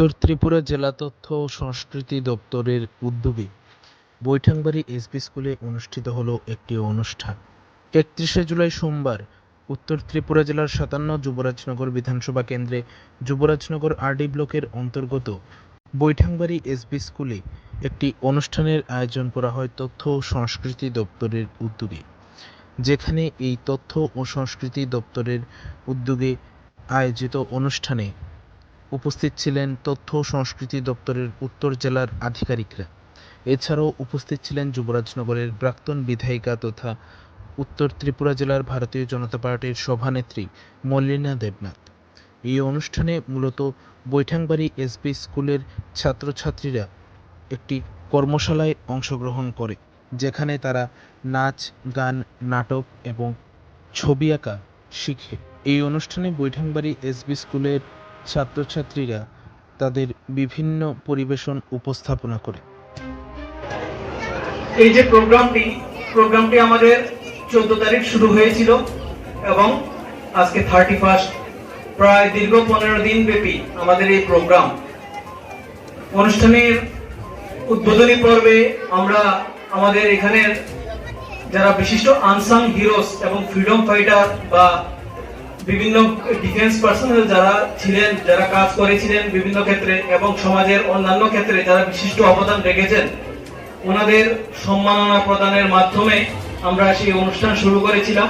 উত্তর ত্রিপুরা জেলা তথ্য ও সংস্কৃতি দপ্তরের উদ্যোগে বৈঠাংবাড়ি এসবি স্কুলে অনুষ্ঠিত হলো একটি অনুষ্ঠান। একত্রিশে জুলাই সোমবার উত্তর ত্রিপুরা জেলার সাতান্ন যুবরাজনগর বিধানসভা কেন্দ্রে যুবরাজনগর আরডি ব্লকের অন্তর্গত বৈঠাংবাড়ি এসবি স্কুলে একটি অনুষ্ঠানের আয়োজন করা হয় তথ্য ও সংস্কৃতি দপ্তরের উদ্যোগে। যেখানে এই তথ্য ও সংস্কৃতি দপ্তরের উদ্যোগে আয়োজিত অনুষ্ঠানে উপস্থিত ছিলেন তথ্য ও সংস্কৃতি দপ্তরের উত্তর জেলার আধিকারিকরা। এছাড়াও উপস্থিত ছিলেন যুবরাজনগরের প্রাক্তন বিধায়িকা তথা উত্তর ত্রিপুরা জেলার ভারতীয় জনতা পার্টির সভানেত্রী মল্লিনা দেবনাথ। এই অনুষ্ঠানে মূলত বৈঠাংবাড়ি এসবি স্কুলের ছাত্রছাত্রীরা একটি কর্মশালায় অংশগ্রহণ করে, যেখানে তারা নাচ, গান, নাটক এবং ছবি আঁকা শিখে। এই অনুষ্ঠানে বৈঠাংবাড়ি এসবি স্কুলের ছাত্রছাত্রীরা তাদের বিভিন্ন পরিবেশন উপস্থাপনা করে। এই যে প্রোগ্রামটি প্রোগ্রামটি আমাদের চোদ্দ তারিখ শুরু হয়েছিল এবং আজকে থার্টি ফার্স্ট প্রায় দীর্ঘ পনেরো দিন ব্যাপী আমাদের এই প্রোগ্রাম। অনুষ্ঠানের উদ্বোধনী পর্বে আমরা আমাদের এখানের যারা বিশিষ্ট আনসাং হিরোস এবং ফ্রিডম ফাইটার বা বিভিন্ন ডিফেন্স পার্সোনাল যারা ছিলেন, যারা কাজ করেছিলেন বিভিন্ন ক্ষেত্রে এবং সমাজের অন্যান্য ক্ষেত্রে যারা বিশিষ্ট অবদান রেখেছেন, ওনাদের সম্মাননা প্রদানের মাধ্যমে আমরা সেই অনুষ্ঠান শুরু করেছিলাম।